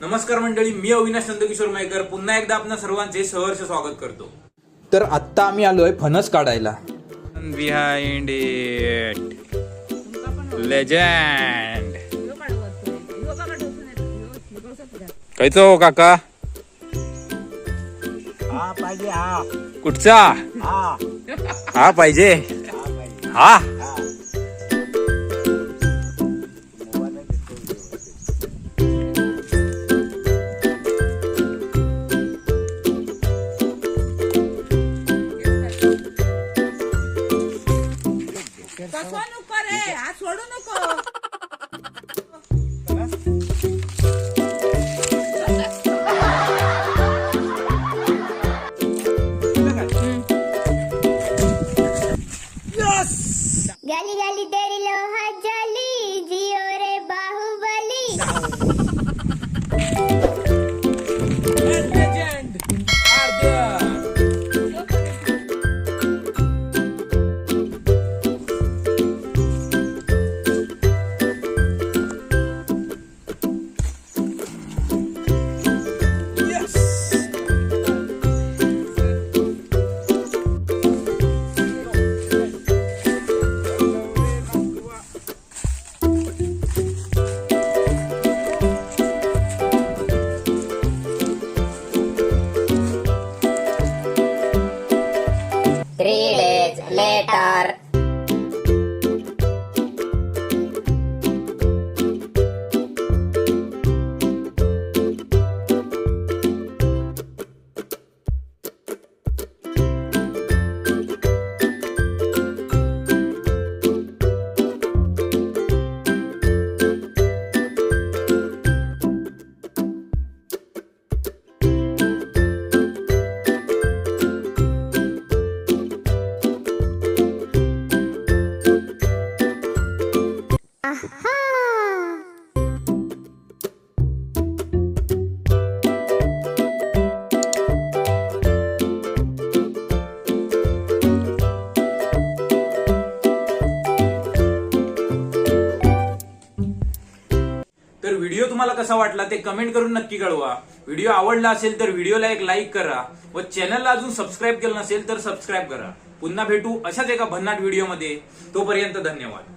नमस्कार मंडळी मी अविनाश नंदकिशोर मयकर. पुन्हा एकदा आपणा सर्वांचे सहर्ष स्वागत करतो. तर आत्ता आम्ही आलोय फणस काढायला. बिहाइंड इट लेजंड कैचो हो काका? हा पाहिजे हा. कुठचा? हा. हा पाहिजे. हा. हा हा तसं नको रे हात सोडू नको. गाली गाली तेरी लोहा जाली जियो रे बाहुबली. Three days later. तर व्हिडिओ तुम्हाला कसा वाटला ते कमेंट करून नक्की कळवा. व्हिडिओ आवडला असेल तर व्हिडिओला एक लाईक करा व चॅनलला अजून सबस्क्राईब केलं नसेल तर सबस्क्राईब करा. पुन्हा भेटू अशाच एका भन्नाट व्हिडिओमध्ये. तोपर्यंत धन्यवाद.